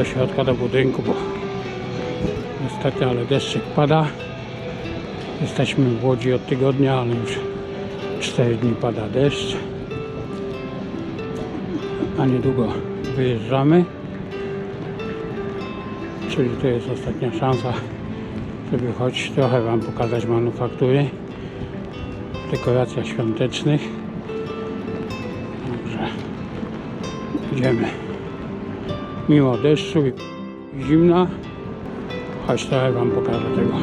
Do środka do budynku, bo niestety, ale deszczyk pada. Jesteśmy w Łodzi od tygodnia, ale już 4 dni pada deszcz. A niedługo wyjeżdżamy. Czyli to jest ostatnia szansa, żeby choć trochę Wam pokazać manufaktury w dekoracjach świątecznych. Idziemy. Mimo deszczu i zimna, choć trochę Wam pokażę tego.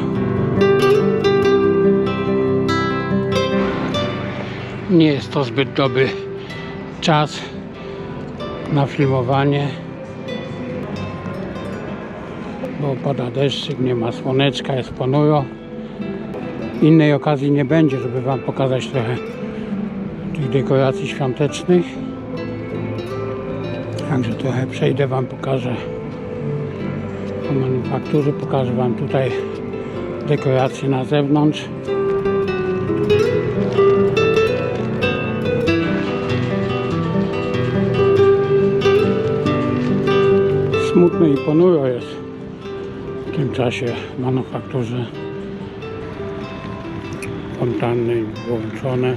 Nie jest to zbyt dobry czas na filmowanie, bo pada deszczyk, nie ma słoneczka, jest ponuro. Innej okazji nie będzie, żeby Wam pokazać trochę tych dekoracji świątecznych. Także trochę przejdę Wam, pokażę po manufakturze, pokażę Wam tutaj dekoracje na zewnątrz. Smutno i ponuro jest w tym czasie w manufakturze. Fontanny wyłączone.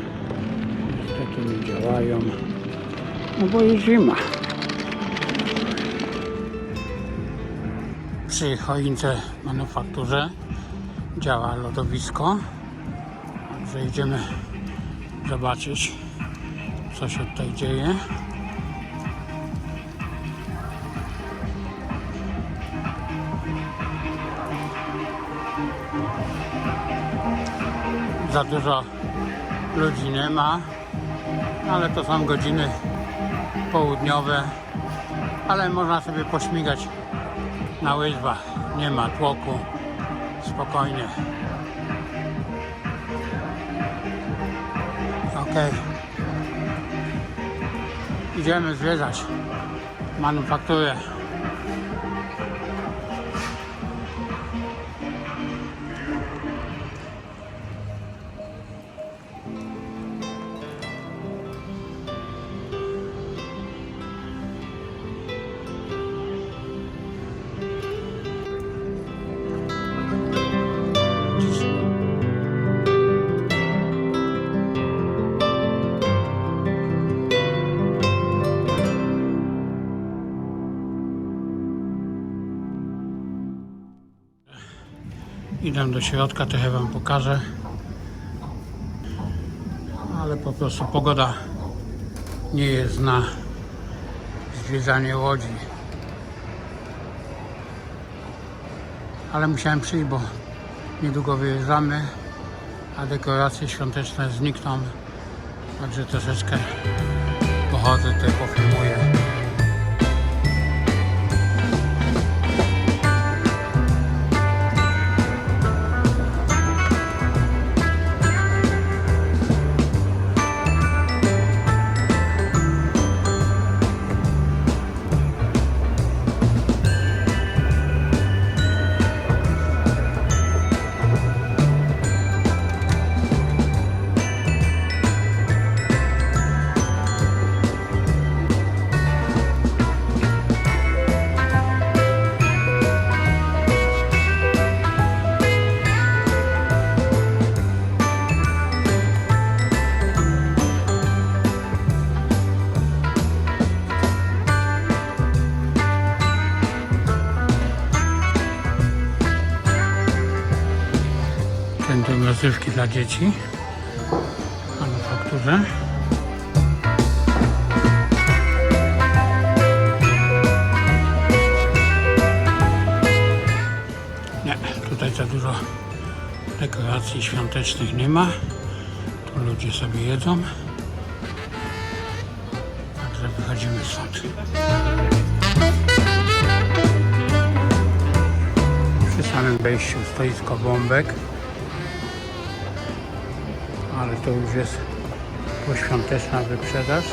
Niestety nie działają. No bo jest zima. Przy choince manufakturze działa lodowisko. Także idziemy zobaczyć co się tutaj dzieje. Za dużo ludzi nie ma, ale to są godziny południowe, ale można sobie pośmigać na łyżwach. Nie ma tłoku, spokojnie. Ok. Idziemy zwiedzać manufakturę. Idę do środka, trochę Wam pokażę. Ale po prostu pogoda nie jest na zwiedzanie łodzi. Ale musiałem przyjść, bo niedługo wyjeżdżamy, a dekoracje świąteczne znikną. Także troszeczkę pochodzę, tutaj pofilmuję. Rozrywki dla dzieci w manufakturze. Nie, tutaj za dużo dekoracji świątecznych nie ma. Tu ludzie sobie jedzą. Także wychodzimy stąd. Przy samym wejściu stoisko bombek ale to już jest poświąteczna wyprzedaż.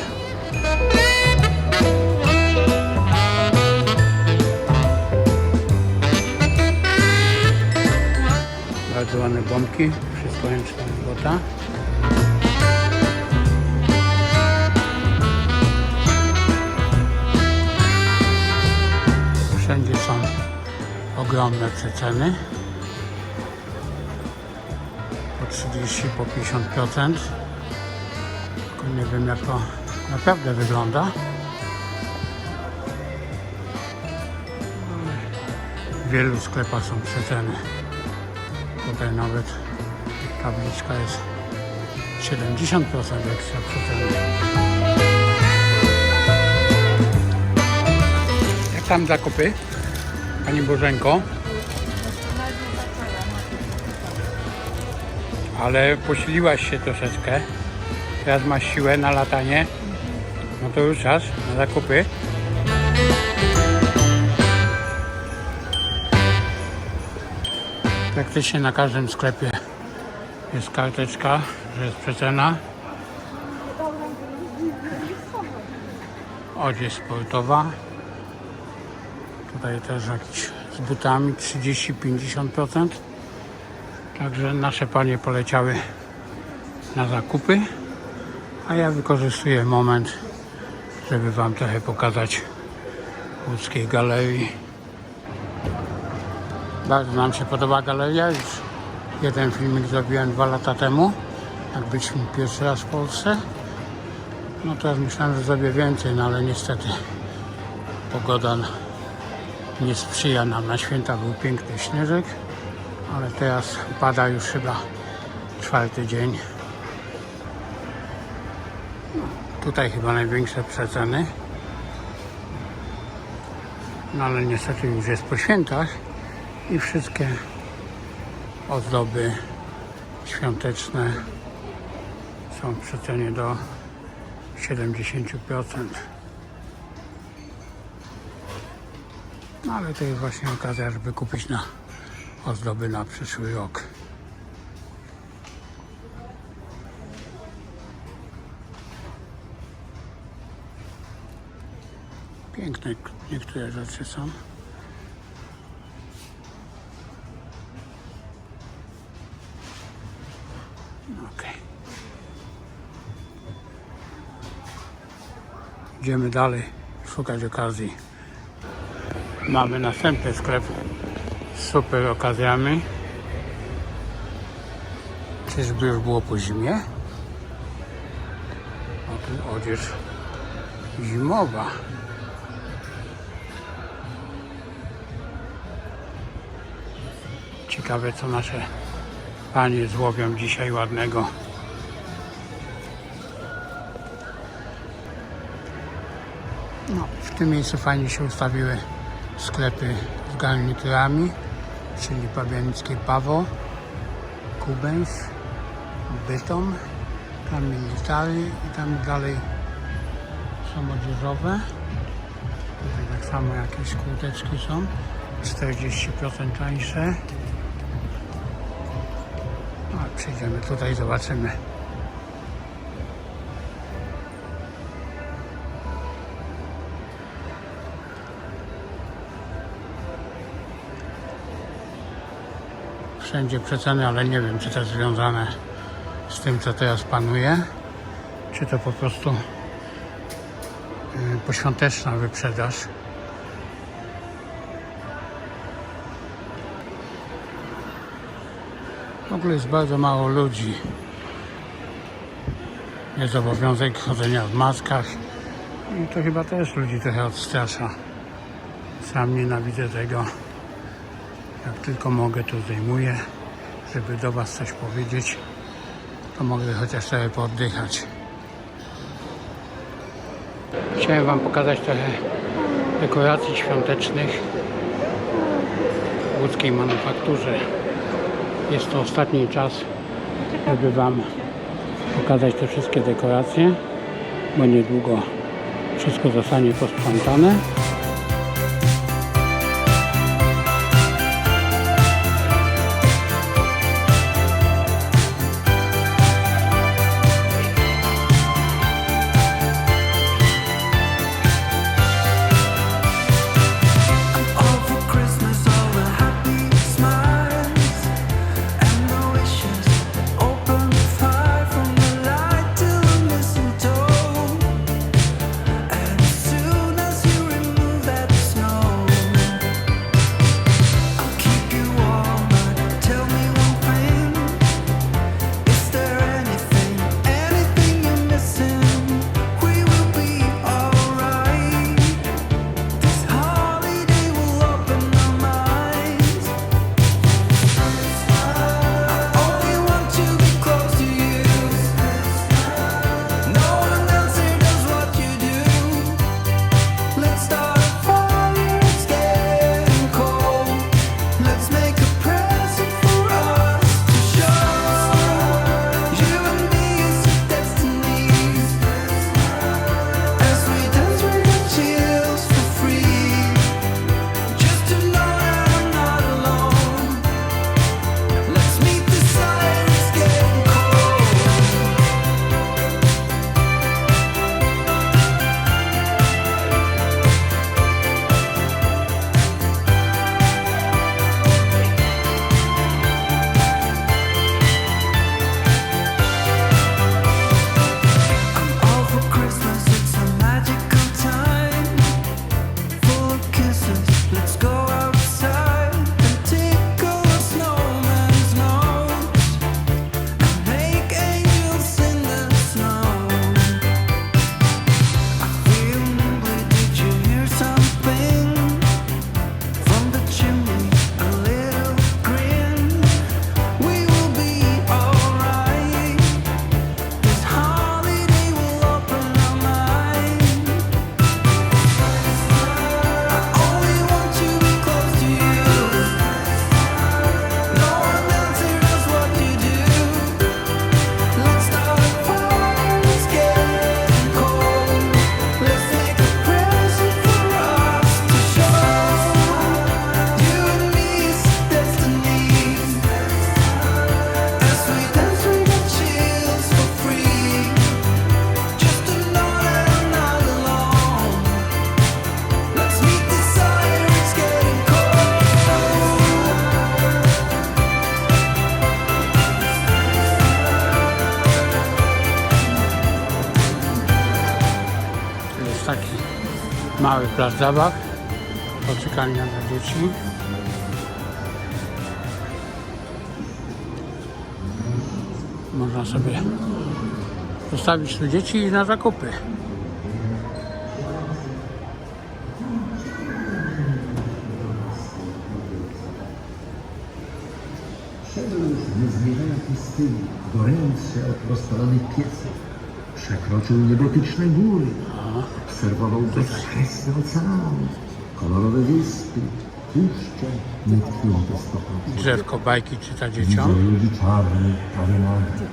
Bardzo ładne bombki, wszystko ręczna robota. ogromne przeceny. Po 30, po 50%. Tylko nie wiem jak to naprawdę wygląda. W wielu sklepach są przeceny. Tutaj nawet tabliczka jest 70% ekstra przeceny. Jak tam zakupy? Pani Bożenko? Ale posiliłaś się troszeczkę. Teraz masz siłę na latanie. No to już czas na zakupy. Praktycznie na każdym sklepie jest karteczka, że jest przecena. Odzież sportowa. Tutaj też jakiś z butami 30-50%. Także nasze panie poleciały na zakupy, a ja wykorzystuję moment, żeby Wam trochę pokazać łódzkiej galerii. Bardzo nam się podoba galeria. Już jeden filmik zrobiłem dwa lata temu, jak byliśmy pierwszy raz w Polsce. No teraz myślałem, że zrobię więcej, no ale niestety pogoda nie sprzyja nam. Na święta był piękny śnieżek, ale teraz pada już chyba czwarty dzień. Tutaj chyba największe przeceny. No ale niestety już jest po świętach i wszystkie ozdoby świąteczne są w przecenie do 70%. No ale to jest właśnie okazja, żeby kupić na ozdoby na przyszły rok. Piękne niektóre rzeczy są. Okej. Idziemy dalej szukać okazji. Mamy następny sklep super okazjami. Czyżby już było po zimie? O tu odzież zimowa. Ciekawe co nasze panie złowią dzisiaj ładnego. No, w tym miejscu fajnie się ustawiły sklepy z garniturami, czyli Pabianickie Pawo, Kubens, Bytom, tam i tam dalej są. Tutaj tak samo jakieś kurteczki są, 40% tańsze. No, przyjdziemy tutaj, zobaczymy. Wszędzie przeceny, ale nie wiem, czy to jest związane z tym, co teraz panuje, czy to po prostu yy, poświąteczna wyprzedaż. W ogóle jest bardzo mało ludzi. Jest obowiązek chodzenia w maskach i to chyba też ludzi trochę odstrasza. Sam nienawidzę tego. Jak tylko mogę, to zdejmuję, żeby do Was coś powiedzieć, to mogę chociaż sobie pooddychać. Chciałem Wam pokazać trochę dekoracji świątecznych w łódzkiej manufakturze. Jest to ostatni czas, żeby Wam pokazać te wszystkie dekoracje, bo niedługo wszystko zostanie posprzątane. Plac zabaw. Poczekalnia dla dzieci. Można sobie zostawić tu dzieci na zakupy. Szedł już niezmierzona pustyni, goręcy od rozpalonych pieców. Przekroczył niebotyczne góry. Obserwował bezkresny ocean, kolorowe wyspy, puszcze, nietknięte stopą. Drzewko bajki czyta Widział dzieciom. ludzi czarnych, prawie nagich.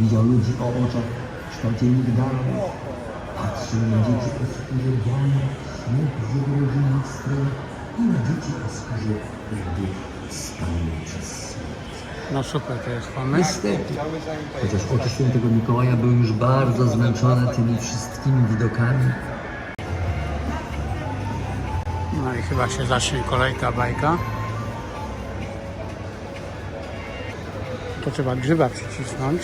Widział ludzi o oczach w kształcie migdałów. Patrzył na dzieci o skórze białej, śmiech z jego stron i na dzieci o skórze jakby spalonej przez. No super, to jest pomysł. Niestety, chociaż oczy świętego Mikołaja były już bardzo zmęczone tymi wszystkimi widokami, No i chyba się zacznie kolejka bajka. To trzeba grzyba przycisnąć.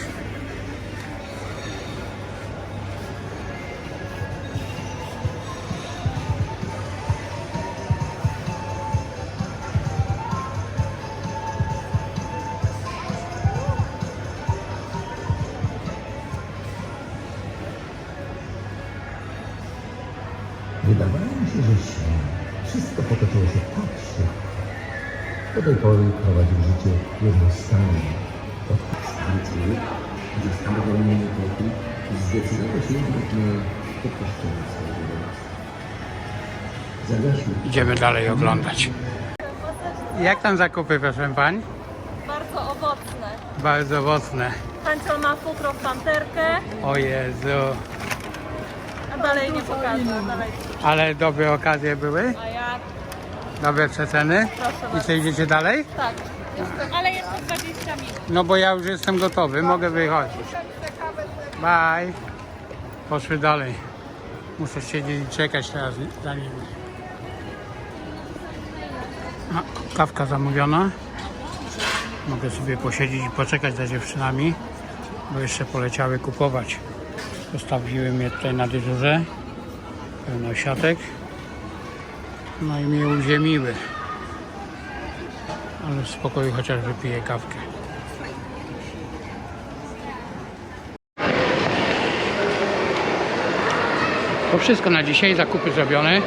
Wszystko potoczyło się tak szybko. Do tej pory prowadził życie jednostajne. Od niepokój, zdecydował się jednak na opuszczenie swojego domostwa. Idziemy dalej oglądać. Jak tam zakupy, proszę pań? Bardzo owocne. Bardzo owocne. Hanciol ma futro w panterkę, O Jezu. a dalej nie pokażę. Dalej. Ale dobre okazje były? A jak? Dobre przeceny? Proszę I co idziecie dalej? Tak. Ale jeszcze 20 minut. No bo ja już jestem gotowy, mogę wychodzić. Bye. Poszły dalej. Muszę siedzieć i czekać teraz za nimi. No, kawka zamówiona. Mogę sobie posiedzieć i poczekać za dziewczynami, bo jeszcze poleciały kupować. Zostawiły mnie tutaj na dyżurze. Pełno siatek. No i mnie uziemiły. Ale w spokoju chociaż wypiję kawkę. To wszystko na dzisiaj. Zakupy zrobione.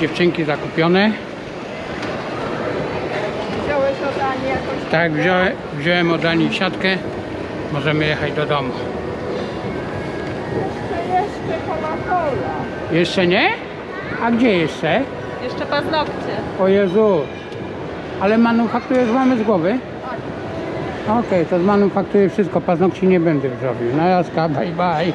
Dziewczynki zakupione. Wziąłeś od Ani jakąś... Tak, wziąłem, wziąłem od Ani siatkę. Możemy jechać do domu. Jeszcze Coca-Cola. Jeszcze nie? A gdzie jeszcze? Jeszcze paznokcie. O Jezu. Ale manufakturę już mamy z głowy? Okej, to z manufaktury wszystko. Paznokci nie będę już robił. No jaska, bye bye.